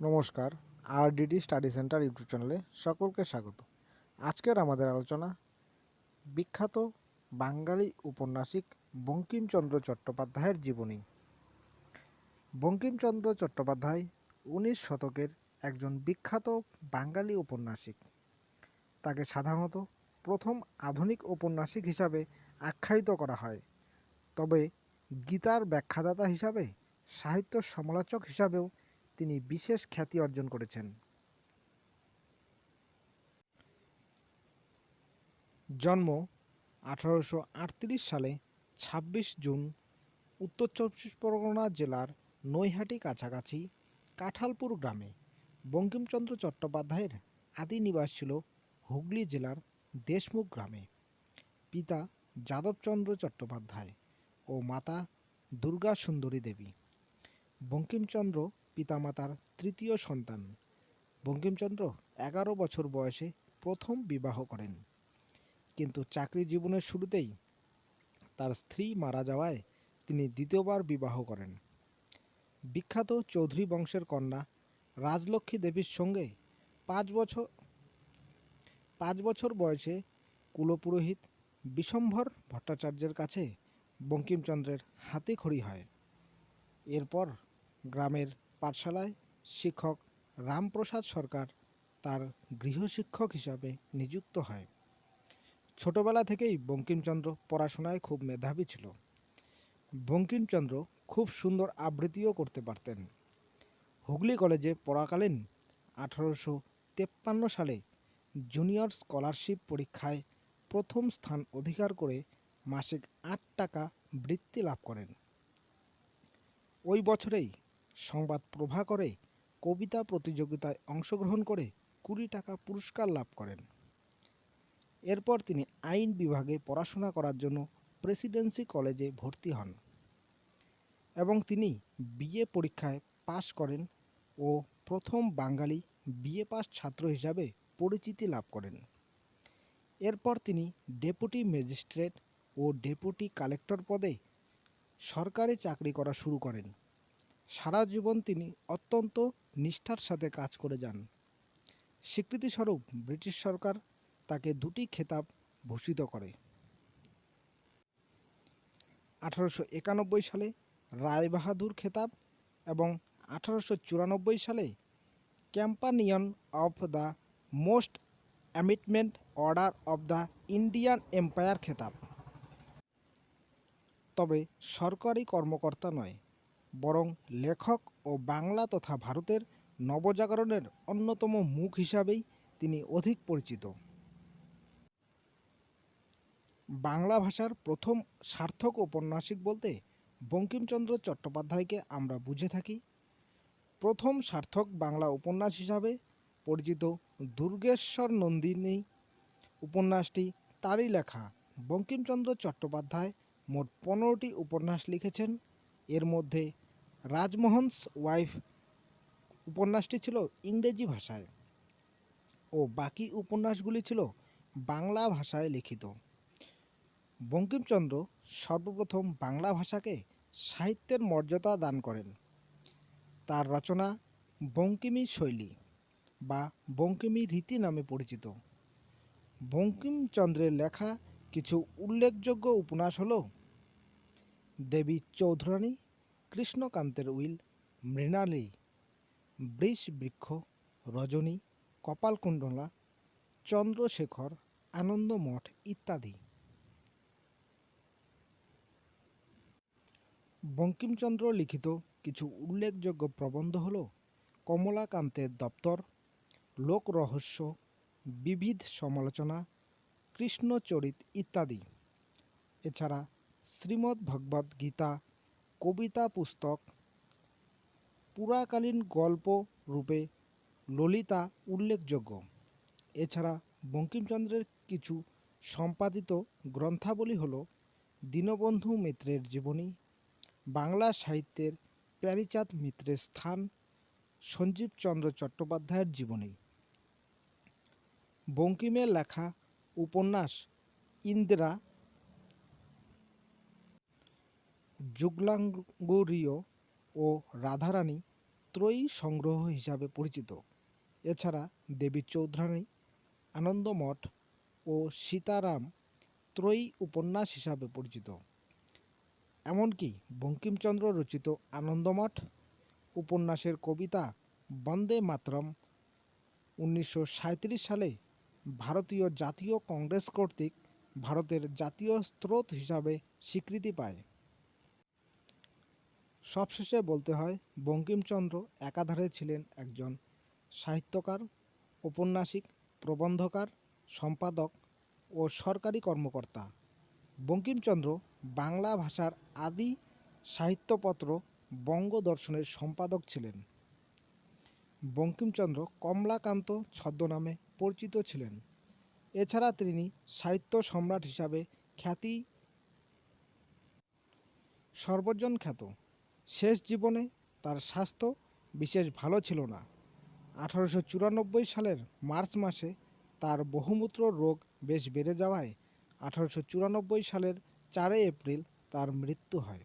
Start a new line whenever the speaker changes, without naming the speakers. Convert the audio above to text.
নমস্কার RDD study centre YouTube চ্যানেলে সকলকে স্বাগত। আজকের আমাদের আলোচনা, বিখ্যাত বাঙালি উপন্যাসিক বঙ্কিমচন্দ্র চট্টোপাধ্যায়ের জীবনী। বঙ্কিমচন্দ্র চট্টোপাধ্যায় উনিশ শতকের একজন বিখ্যাত বাঙালি উপন্যাসিক। তাকে সাধারণত প্রথম আধুনিক ঔপন্যাসিক হিসাবে আখ্যায়িত করা হয়। তবে গীতার ব্যাখ্যাদাতা হিসাবে, সাহিত্য সমালোচক হিসাবেও তিনি বিশেষ খ্যাতি অর্জন করেছেন। জন্ম আঠারোশো আটত্রিশ সালে ছাব্বিশ জুন, উত্তর চব্বিশ পরগনা জেলার নৈহাটি কাছাকাছি কাঁঠালপুর গ্রামে বঙ্কিমচন্দ্র চট্টোপাধ্যায়ের আদি নিবাস ছিল হুগলি জেলার দেশমুখ গ্রামে। পিতা যাদবচন্দ্র চট্টোপাধ্যায় ও মাতা দুর্গা সুন্দরী দেবী। বঙ্কিমচন্দ্র পিতামাতার তৃতীয় সন্তান। বঙ্কিমচন্দ্র এগারো বছর বয়সে প্রথম বিবাহ করেন। কিন্তু চাকরি জীবনের শুরুতেই তার স্ত্রী মারা যাওয়ায় তিনি দ্বিতীয়বার বিবাহ করেন। বিখ্যাত চৌধুরী বংশের কন্যা রাজলক্ষ্মী দেবীর সঙ্গে পাঁচ বছর পাঁচ বছর বয়সে কুলপুরোহিত বিশম্ভর ভট্টাচার্যের কাছে বঙ্কিমচন্দ্রের হাতেখড়ি হয়। এরপর গ্রামের পাঠশালায় শিক্ষক রামপ্রসাদ সরকার তার গৃহশিক্ষক হিসাবে নিযুক্ত হয়। ছোটবেলা থেকেই বঙ্কিমচন্দ্র পড়াশোনায় খুব মেধাবী ছিল। বঙ্কিমচন্দ্র খুব সুন্দর আবৃত্তিও করতে পারতেন। হুগলি কলেজে পড়াকালীন আঠারোশো তেপ্পান্ন সালে জুনিয়র স্কলারশিপ পরীক্ষায় প্রথম স্থান অধিকার করে মাসিক আট টাকা বৃত্তি লাভ করেন। ওই বছরেই সংবাদ প্রভাকরে কবিতা প্রতিযোগিতায় অংশগ্রহণ করে কুড়ি টাকা পুরস্কার লাভ করেন। এরপর তিনি আইন বিভাগে পড়াশোনা করার জন্য প্রেসিডেন্সি কলেজে ভর্তি হন এবং তিনি বিএ পরীক্ষায় পাশ করেন ও প্রথম বাঙালি বিএ পাস ছাত্র হিসাবে পরিচিতি লাভ করেন। এরপর তিনি ডেপুটি ম্যাজিস্ট্রেট ও ডেপুটি কালেক্টর পদে সরকারি চাকরি করা শুরু করেন। সারা জীবন তিনি অত্যন্ত নিষ্ঠার সাথে কাজ করে যান। স্বীকৃতিস্বরূপ ব্রিটিশ সরকার তাকে দুটি খেতাব ভূষিত করে। আঠারোশো একানব্বই সালে রায়বাহাদুর খেতাব এবং আঠারোশো চুরানব্বই সালে companion of the most eminent order of the Indian Empire খেতাব। তবে সরকারি কর্মকর্তা নয় বরং লেখক ও বাংলা তথা ভারতের নবজাগরণের অন্যতম মুখ হিসাবেই তিনি অধিক পরিচিত। বাংলা ভাষার প্রথম সার্থক ঔপন্যাসিক বলতে বঙ্কিমচন্দ্র চট্টোপাধ্যায়কে আমরা বুঝে থাকি। প্রথম সার্থক বাংলা উপন্যাস হিসাবে পরিচিত দুর্গেশ্বর নন্দিনী উপন্যাসটি তারই লেখা। বঙ্কিমচন্দ্র চট্টোপাধ্যায় মোট পনেরোটি উপন্যাস লিখেছেন। এর মধ্যে রাজমোহনস ওয়াইফ উপন্যাসটি ছিল ইংরেজি ভাষায় ও বাকি উপন্যাসগুলি ছিল বাংলা ভাষায় লিখিত। বঙ্কিমচন্দ্র সর্বপ্রথম বাংলা ভাষাকে সাহিত্যের মর্যাদা দান করেন। তার রচনা বঙ্কিমী শৈলী বা বঙ্কিমী রীতি নামে পরিচিত। বঙ্কিমচন্দ্রের লেখা কিছু উল্লেখযোগ্য উপন্যাস হল দেবী কৃষ্ণকান্তের উইল, মৃণালী বৃক্ষ রজনী, কপালকুণ্ডলা, চন্দ্রশেখর আনন্দমঠ ইত্যাদি। বঙ্কিমচন্দ্র লিখিত কিছু উল্লেখযোগ্য প্রবন্ধ হল কমলাকান্তের দপ্তর লোক রহস্য বিবিধ সমালোচনা, কৃষ্ণচরিত ইত্যাদি। এছাড়া শ্রীমদ্ ভগবদ্ গীতা, কবিতা পুস্তক, পুরাকালীন গল্প রূপে ললিতা উল্লেখযোগ্য। এছাড়া বঙ্কিমচন্দ্রের কিছু সম্পাদিত গ্রন্থাবলী হল দীনবন্ধু মিত্রের জীবনী, বাংলা সাহিত্যের প্যারিচাঁদ মিত্রের স্থান সঞ্জীবচন্দ্র চট্টোপাধ্যায়ের জীবনী। বঙ্কিমের লেখা উপন্যাস ইন্দিরা যুগলাঙ্গুরীয় ও রাধারানী ত্রয়ী সংগ্রহ হিসাবে পরিচিত। এছাড়া দেবী চৌধুরানী, আনন্দমঠ ও সীতারাম ত্রয়ী উপন্যাস হিসাবে পরিচিত। এমনকি বঙ্কিমচন্দ্র রচিত আনন্দমঠ, উপন্যাসের কবিতা বন্দে মাতরম উনিশশো সাঁইত্রিশ সালে ভারতীয় জাতীয় কংগ্রেস কর্তৃক ভারতের জাতীয় স্রোত হিসাবে স্বীকৃতি পায়। সবশেষে বলতে হয়, বঙ্কিমচন্দ্র একাধারে ছিলেন একজন সাহিত্যকার, ঔপন্যাসিক, প্রবন্ধকার, সম্পাদক ও সরকারি কর্মকর্তা। বঙ্কিমচন্দ্র বাংলা ভাষার আদি সাহিত্যপত্র বঙ্গদর্শনের সম্পাদক ছিলেন। বঙ্কিমচন্দ্র কমলাকান্ত ছদ্মনামে পরিচিত ছিলেন। এছাড়া তিনি সাহিত্য সম্রাট হিসাবে খ্যাতি, সর্বজন খ্যাত। শেষ জীবনে তার স্বাস্থ্য বিশেষ ভালো ছিল না। আঠারোশো চুরানব্বই সালের মার্চ মাসে তার বহুমূত্র রোগ বেশ বেড়ে যাওয়ায় আঠারোশো চুরানব্বই সালের চারই এপ্রিল তার মৃত্যু হয়।